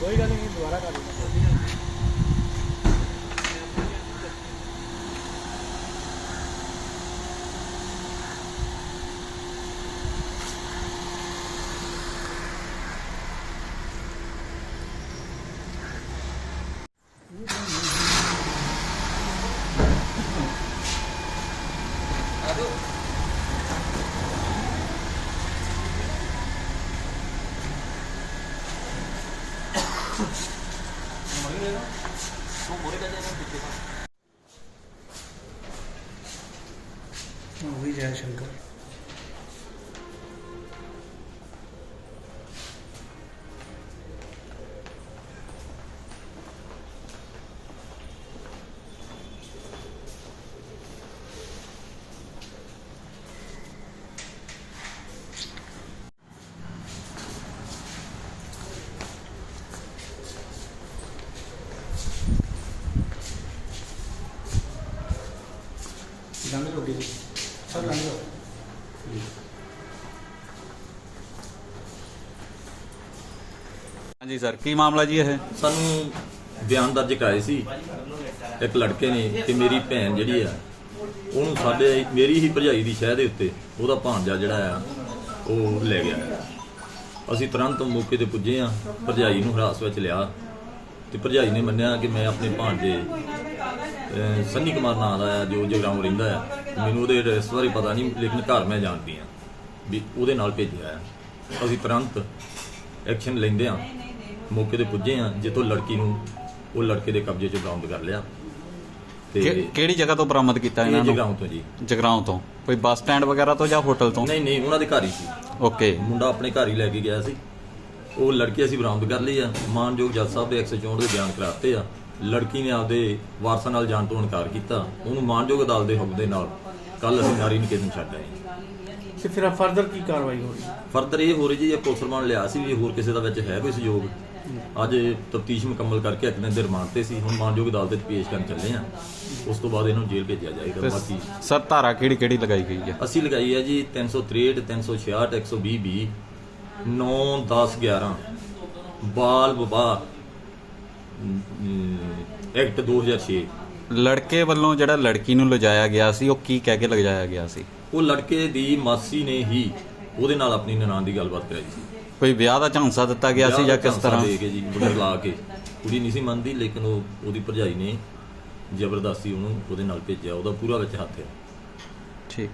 ਕੋਈ ਗੱਲ ਨਹੀਂ ਦੁਬਾਰਾ ਕਰ ਲਵਾਂਗੇ ઊભી જાય શંકર. ਹਾਂਜੀ ਸਰ ਕੀ ਮਾਮਲਾ ਜੀ ਇਹ? ਸਾਨੂੰ ਬਿਆਨ ਦਰਜ ਕਰਾਏ ਸੀ। ਇੱਕ ਲੜਕੇ ਨੇ ਕਿ ਮੇਰੀ ਭੈਣ ਜਿਹੜੀ ਆ ਉਹਨੂੰ ਸਾਡੇ ਮੇਰੀ ਹੀ ਭਰਜਾਈ ਦੀ ਸ਼ਹਿ ਦੇ ਉੱਤੇ ਉਹਦਾ ਭਾਂਜਾ ਜਿਹੜਾ ਆ ਉਹ ਲੈ ਗਿਆ। ਅਸੀਂ ਤੁਰੰਤ ਮੌਕੇ ਤੇ ਪੁੱਜੇ ਆ ਭਰਜਾਈ ਨੂੰ ਹਰਾਸ ਵਿੱਚ ਲਿਆ। ਤੇ ਭਰਜਾਈ ਨੇ ਮੰਨਿਆ ਕਿ ਮੈਂ ਆਪਣੇ ਭਾਂਜੇ ਸੰਨੀ ਕੁਮਾਰ ਨਾਂ ਦਾ ਆ ਜੋ ਜਗਰਾਉਂ ਰਹਿੰਦਾ ਆ। ਮੈਨੂੰ ਉਹਦੇ ਐਡਰੈਸ ਬਾਰੇ ਪਤਾ ਨਹੀਂ ਲੇਕਿਨ ਘਰ ਮੈਂ ਜਾਣਦੀ ਆ ਵੀ ਉਹਦੇ ਨਾਲ ਭੇਜਿਆ ਆ। ਅਸੀਂ ਤੁਰੰਤ ਐਕਸ਼ਨ ਲੈਂਦੇ ਆ ਮੌਕੇ ਤੇ ਪੁੱਜੇ ਆ ਜਿੱਥੋਂ ਲੜਕੀ ਨੂੰ ਉਹ ਲੜਕੇ ਦੇ ਕਬਜ਼ੇ 'ਚ ਬਰਾਮਦ ਕਰ ਲਿਆ। ਤੇ ਕਿਹੜੀ ਜਗ੍ਹਾ ਤੋਂ ਬਰਾਮਦ ਕੀਤਾ ਇਹ ਇਹਨਾਂ ਨੂੰ? ਜਗਰਾਉਂ ਤੋਂ ਜੀ। ਜਗਰਾਉਂ ਤੋਂ। ਕੋਈ ਬੱਸ ਸਟੈਂਡ ਵਗੈਰਾ ਤੋਂ ਜਾਂ ਹੋਟਲ ਤੋਂ? ਨਹੀਂ ਨਹੀਂ ਉਹਨਾਂ ਦੇ ਘਰ ਹੀ ਸੀ। ਓਕੇ। ਮੁੰਡਾ ਆਪਣੇ ਘਰ ਹੀ ਲੈ ਕੇ ਗਿਆ ਸੀ। ਉਹ ਲੜਕੀ ਅਸੀਂ ਬਰਾਮਦ ਕਰ ਲਈ ਆ। ਮਾਨਯੋਗ ਜੱਜ ਸਾਹਿਬ ਦੇ 164 ਦੇ ਬਿਆਨ ਕਰਾਤੇ ਆ। ਲੜਕੀ ਨੇ ਆਪਦੇ ਵਾਰਸਾਂ ਨਾਲ ਜਾਣ ਤੋਂ ਇਨਕਾਰ ਕੀਤਾ। ਉਹਨੂੰ ਮਾਨਯੋਗ ਅਦਾਲਤ ਦੇ ਹੁਕਮ ਦੇ ਨਾਲ ਕੱਲ ਅਸੀਂ ਨਾਰੀ ਨਿਕੇਤਨ ਛੱਡ ਆਏ। ਤੇ ਫਿਰ ਫਰਦਰ ਕੀ ਕਾਰਵਾਈ ਹੋ ਰਹੀ ਹੈ? ਫਰਦਰ ਇਹ ਹੋ ਰਹੀ ਜੀ ਇਹ ਪੁਲਿਸ ਰਿਮਾਂਡ ਲਿਆ ਸੀ ਵੀ ਹੋਰ ਕਿਸੇ ਦਾ ਵਿੱਚ ਹੈ ਕੋਈ ਸਹਿਯੋਗ। ਅੱਜ ਤਫਤੀਸ਼ ਮੁਕੰਮਲ ਕਰਕੇ ਇੱਕ ਦਿਨ ਦੇ ਰਿਮਾਂਡ ਤੇ ਸੀ। ਹੁਣ ਮਾਨਯੋਗ ਅਦਾਲਤ ਵਿੱਚ ਪੇਸ਼ ਕਰਨ ਚੱਲੇ ਆ। ਉਸ ਤੋਂ ਬਾਅਦ ਇਹਨੂੰ ਜੇਲ੍ਹ ਭੇਜਿਆ ਜਾਏਗਾ। ਬਾਕੀ ਸਰ ਧਾਰਾ ਕਿਹੜੀ ਕਿਹੜੀ ਲਗਾਈ ਗਈ ਹੈ? ਅਸੀਂ ਲਗਾਈ ਹੈ ਜੀ 363 366 120 ਬੀ 9 10 11 ਬਾਲ ਵਿਵਾਹ ਐਕਟ 2006 ਲੜਕੇ ਵੱਲੋਂ ਜਿਹੜਾ ਲੜਕੀ ਨੂੰ ਲਿਜਾਇਆ ਗਿਆ ਸੀ ਉਹ ਕੀ ਕਹਿ ਕੇ ਲਿਜਾਇਆ ਗਿਆ ਸੀ? ਉਹ ਲੜਕੇ ਦੀ ਮਾਸੀ ਨੇ ਹੀ ਉਹਦੇ ਨਾਲ ਆਪਣੀ ਨਨਾਣ ਦੀ ਗੱਲਬਾਤ ਕਰਾਈ ਸੀ। ਕੋਈ ਵਿਆਹ ਦਾ ਝਾਂਸਾ ਦਿੱਤਾ ਗਿਆ ਸੀ ਜਾਂ ਕਿਸ ਤਰ੍ਹਾਂ? ਦੇ ਕੇ ਜੀ ਬੁੱਢਰ ਲਾ ਕੇ। ਕੁੜੀ ਨਹੀਂ ਸੀ ਮੰਨਦੀ ਲੇਕਿਨ ਉਹ ਉਹਦੀ ਭਰਜਾਈ ਨੇ ਜ਼ਬਰਦਸਤੀ ਉਹਨੂੰ ਉਹਦੇ ਨਾਲ ਭੇਜਿਆ। ਉਹਦਾ ਪੂਰਾ ਵਿੱਚ ਹੱਥ ਹੈ ਠੀਕ।